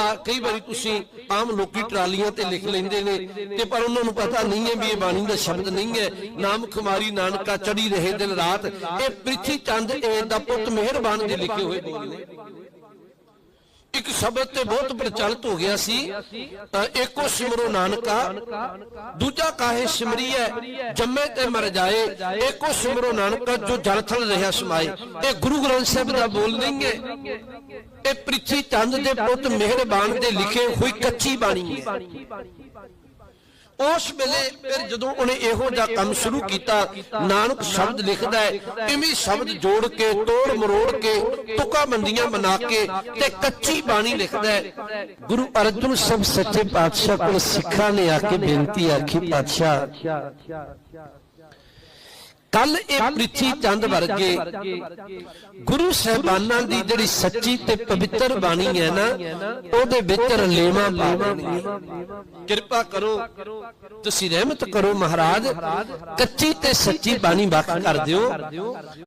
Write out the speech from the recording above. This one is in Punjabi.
ਆ, ਕਈ ਵਾਰੀ ਤੁਸੀਂ ਆਮ ਲੋਕੀ ਟਰਾਲੀਆਂ ਤੇ ਲਿਖ ਲੈਂਦੇ ਨੇ ਤੇ ਪਰ ਉਹਨਾਂ ਨੂੰ ਪਤਾ ਨਹੀਂ ਹੈ ਵੀ ਇਹ ਬਾਣੀ ਦਾ ਸ਼ਬਦ ਨਹੀਂ ਹੈ। ਨਾਮ ਖੁਮਾਰੀ ਨਾਨਕਾ ਚੜੀ ਰਹੇ ਦਿਨ ਰਾਤ। ਇਹ ਪ੍ਰਿਥੀ ਚੰਦ ਇਹ ਦਾ ਪੁੱਤ ਮਿਹਰਬਾਨ ਦੇ ਲਿਖੇ ਹੋਏ ਬੋਲ ਨੇ। ਇੱਕ ਸ਼ਬਦ ਤੇ ਬਹੁਤ ਪ੍ਰਚਲਿਤ ਹੋ ਗਿਆ ਸੀ, ਤਾਂ ਸਿਮਰੋ ਨਾਨਕਾ, ਦੂਜਾ ਕਾਹੇ ਸਿਮਰੀਐ ਜੰਮੇ ਤੇ ਮਰ ਜਾਏ ਏਕੋ ਸਿਮਰੋ ਨਾਨਕਾ ਜੋ ਜਲ ਥਲ ਰਿਹਾ ਸਮਾਏ। ਇਹ ਗੁਰੂ ਗ੍ਰੰਥ ਸਾਹਿਬ ਦਾ ਬੋਲ ਨਹੀਂ ਹੈ ਇਹ ਪ੍ਰਿਥੀ ਚੰਦ ਦੇ ਪੁੱਤ ਮਿਹਰਬਾਨ ਦੇ ਲਿਖੇ ਹੋਈ ਕੱਚੀ ਬਾਣੀ ਹੈ ਉਸ ਵੇਲੇ ਫਿਰ ਜਦੋਂ ਉਹਨੇ ਇਹੋ ਜਿਹਾ ਕੰਮ ਸ਼ੁਰੂ ਕੀਤਾ, ਨਾਨਕ ਸ਼ਬਦ ਲਿਖਦਾ ਹੈ, ਇਵੇਂ ਸ਼ਬਦ ਜੋੜ ਕੇ, ਤੋੜ ਮਰੋੜ ਕੇ, ਤੁਕਾਂ ਬੰਦੀਆਂ ਬਣਾ ਕੇ ਤੇ ਕੱਚੀ ਬਾਣੀ ਲਿਖਦਾ ਹੈ। ਗੁਰੂ ਅਰਜਨ ਸਾਹਿਬ ਸੱਚੇ ਪਾਤਸ਼ਾਹ ਕੋਲ ਸਿੱਖਾਂ ਨੇ ਆ ਕੇ ਬੇਨਤੀ ਆਖੀ, ਪਾਤਸ਼ਾਹ। ਕੱਲ ਇਹ ਪ੍ਰਿਥੀ ਚੰਦ ਵਰਗੇ ਗੁਰੂ ਸਹਿਬਾਨਾਂ ਦੀ ਜਿਹੜੀ ਸੱਚੀ ਤੇ ਪਵਿੱਤਰ ਬਾਣੀ ਹੈ ਨਾ ਉਹਦੇ ਵਿੱਚ ਰਲੇਵਾ ਪਾ ਦੇਣੀ ਕਿਰਪਾ ਕਰੋ ਤੁਸੀਂ ਰਹਿਮਤ ਕਰੋ ਮਹਾਰਾਜ ਕੱਚੀ ਤੇ ਸੱਚੀ ਬਾਣੀ ਵੱਖ ਕਰ ਦਿਓ।